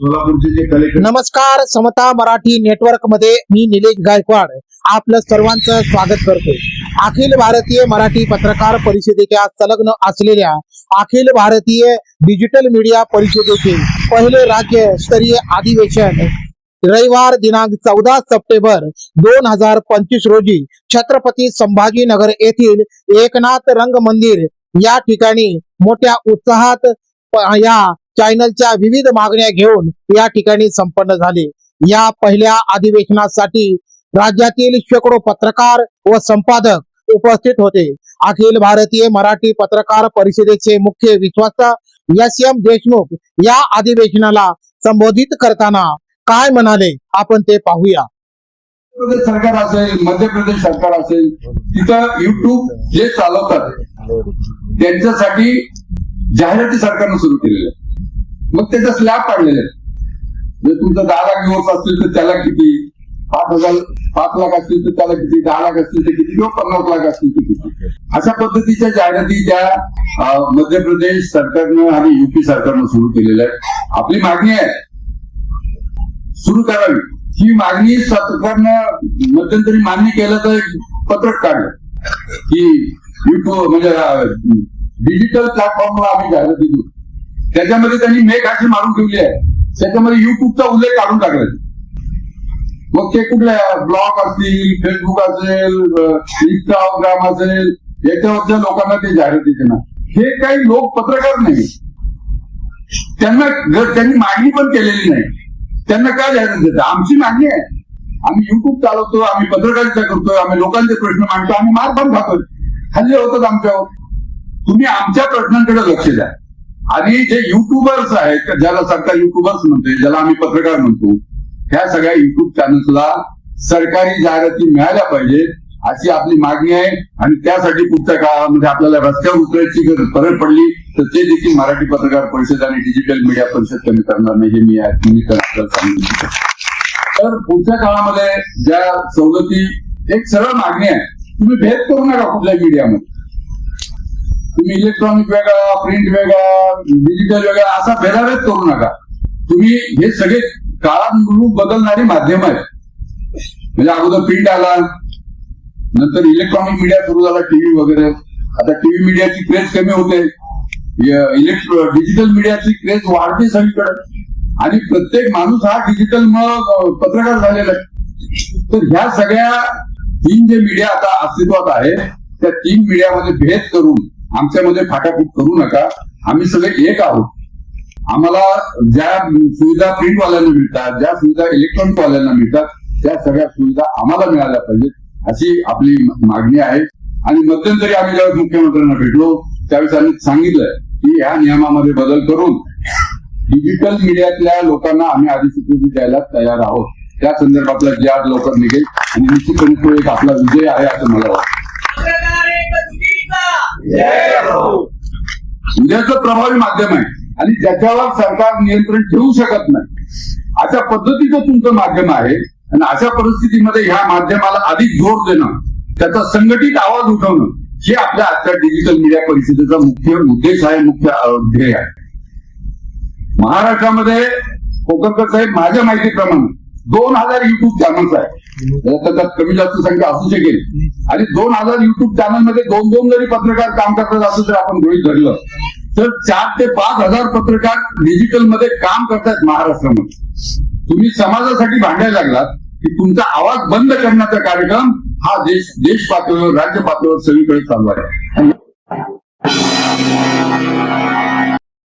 सोलापूरचे जे कलेक्टर नमस्कार समता मराठी नेटवर्कमध्ये मी निलेश गायकवाड आपलं सर्वांचं स्वागत करतो अखिल भारतीय मराठी पत्रकार परिषदेच्या संलग्न असलेल्या अखिल भारतीय डिजिटल मीडिया परिषदेचे पहिले राज्य स्तरीय अधिवेशन रविवार दिनांक चौदा सप्टेंबर दोन हजार पंचवीस रोजी छत्रपती संभाजीनगर येथील एकनाथ रंग मंदिर या ठिकाणी मोठ्या उत्साहात या चॅनलच्या विविध मागण्या घेऊन या ठिकाणी संपन्न झाले. या पहिल्या अधिवेशनासाठी राज्यातील शेकडो पत्रकार व संपादक उपस्थित होते. अखिल भारतीय मराठी पत्रकार परिषदेचे मुख्य विश्वस्त एस. एम. देशमुख या अधिवेशनाला संबोधित करताना काय म्हणाले? आपण ते पाहूया. प्रदेश सरकार असेल मध्य प्रदेश सरकार असेल तिथं युट्यूब जे चालवतात त्यांच्यासाठी जाहिराती सरकारनं सुरू केलेलं आहे मग त्याचा स्लॅब काढलेले जर म्हणजे तुमचं दहा लाख दिवस असतील तर त्याला किती? पाच हजार पाच लाख असतील तर त्याला किती? दहा लाख असतील तर किती? किंवा पन्नास लाख असतील तर किती? अशा पद्धतीच्या जाहिराती त्या मध्य प्रदेश सरकारनं आणि युपी सरकारनं सुरू केलेल्या आहेत. आपली मागणी आहे. सुरू करावी. ही मागणी सरकारनं मध्यंतरी मान्य केलं तर पत्रक काढलं. की युट्यूब म्हणजे डिजिटल प्लॅटफॉर्मला आम्ही जाहिराती देऊ. त्याच्यामध्ये त्यांनी मेघ अशी मारून ठेवली आहे. त्याच्यामध्ये युट्यूबचा उल्लेख काढून टाकलाय. मग ते कुठल्या ब्लॉग असतील फेसबुक असेल इंस्टाग्राम असेल याच्यावरच्या लोकांना ते जाहिराती देणार हे काही लोक पत्रकार नाही. त्यांना त्यांनी मागणी पण केलेली नाही त्यांना काय जाहिरात देतात आमची मागणी आहे. आम्ही युट्यूब चालवतो आम्ही पत्रकारिता करतोय आम्ही लोकांचे प्रश्न मांडतो आम्ही मार पण खातोय. हल्ले होतात आमच्यावर. तुम्ही आमच्या प्रश्नांकडे लक्ष द्या. आणि जे युट्यूबर्स आहेत ज्याला सरकार युट्यूबर्स म्हणते ज्याला आम्ही पत्रकार म्हणतो ह्या सगळ्या युट्यूब चॅनल्सला सरकारी जाहिराती मिळाल्या पाहिजेत अशी आपली मागणी आहे. आणि त्यासाठी पुढच्या काळामध्ये आपल्याला रस्त्यावर उतरायची गरज परत पडली तर ते देखील मराठी पत्रकार परिषद आणि डिजिटल मीडिया परिषद कमी करणार नाही हे मी या आपल्याला तर पुढच्या काळामध्ये ज्या सवलती एक सरळ मागणी आहे तुम्ही भेद करू नका कुठल्या मीडियामध्ये तुम्ही इलेक्ट्रॉनिक वेगळा प्रिंट वेगळा डिजिटल वेगळा असा भेदाभेद करू नका. तुम्ही हे सगळे काळानुरूप बदलणारी माध्यम आहेत. म्हणजे अगोदर प्रिंट आला नंतर इलेक्ट्रॉनिक मीडिया सुरू झाला टीव्ही वगैरे. आता टीव्ही मीडियाची क्रेज कमी होते. इलेक्ट्रो डिजिटल मीडियाची क्रेज वाढते सगळीकडे. आणि प्रत्येक माणूस हा डिजिटल मग पत्रकार झालेला आहे. तर ह्या सगळ्या तीन जे मीडिया आता अस्तित्वात आहे त्या तीन मीडियामध्ये भेद करून आमच्यामध्ये फाटाफूट करू नका. आम्ही सगळे एक आहोत. आम्हाला ज्या सुविधा प्रिंटवाल्यांना मिळतात ज्या सुविधा इलेक्ट्रॉनिक वाल्यांना मिळतात त्या सगळ्या सुविधा आम्हाला मिळाल्या पाहिजेत अशी आपली मागणी आहे. आणि मध्यंतरी आम्ही ज्यावेळेस मुख्यमंत्र्यांना भेटलो त्यावेळेस आम्ही सांगितलं की या नियमामध्ये बदल करून डिजिटल मीडियातल्या लोकांना आम्ही अधिस्वीकृती द्यायला तयार आहोत. त्या संदर्भातला जे आज लवकर निघेल आणि निश्चितपणे तो एक आपला विजय आहे असं मला वाटतं. एकजुटीचा प्रभावी माध्यम आहे. आणि ज्याच्यावर सरकार नियंत्रण ठेवू शकत नाही. अशा पद्धतीचं तुमचं माध्यम आहे. आणि अशा परिस्थितीमध्ये ह्या माध्यमाला अधिक जोर देणं त्याचा संघटित आवाज उठवणं हे आपल्या आजच्या डिजिटल मीडिया परिषदेचा मुख्य उद्देश आहे मुख्य ध्येय आहे. महाराष्ट्रामध्ये कोकणकर साहेब माझ्या माहितीप्रमाणे दोन हजार युट्यूब चॅनल्स आहेत. त्याच्यात कमी जास्त संख्या असू शकेल. आणि दोन हजार युट्यूब चॅनलमध्ये दोन दोन जरी पत्रकार काम करतात असं जर आपण गृहित धरलं. तर चार ते पाच हजार पत्रकार डिजिटलमध्ये काम करतायत महाराष्ट्रामध्ये. तुम्ही समाजासाठी भांडायला लागलात की तुमचा आवाज बंद करण्याचा कार्यक्रम हा देश देश पातळीवर राज्य पातळीवर सगळीकडे चालू आहे.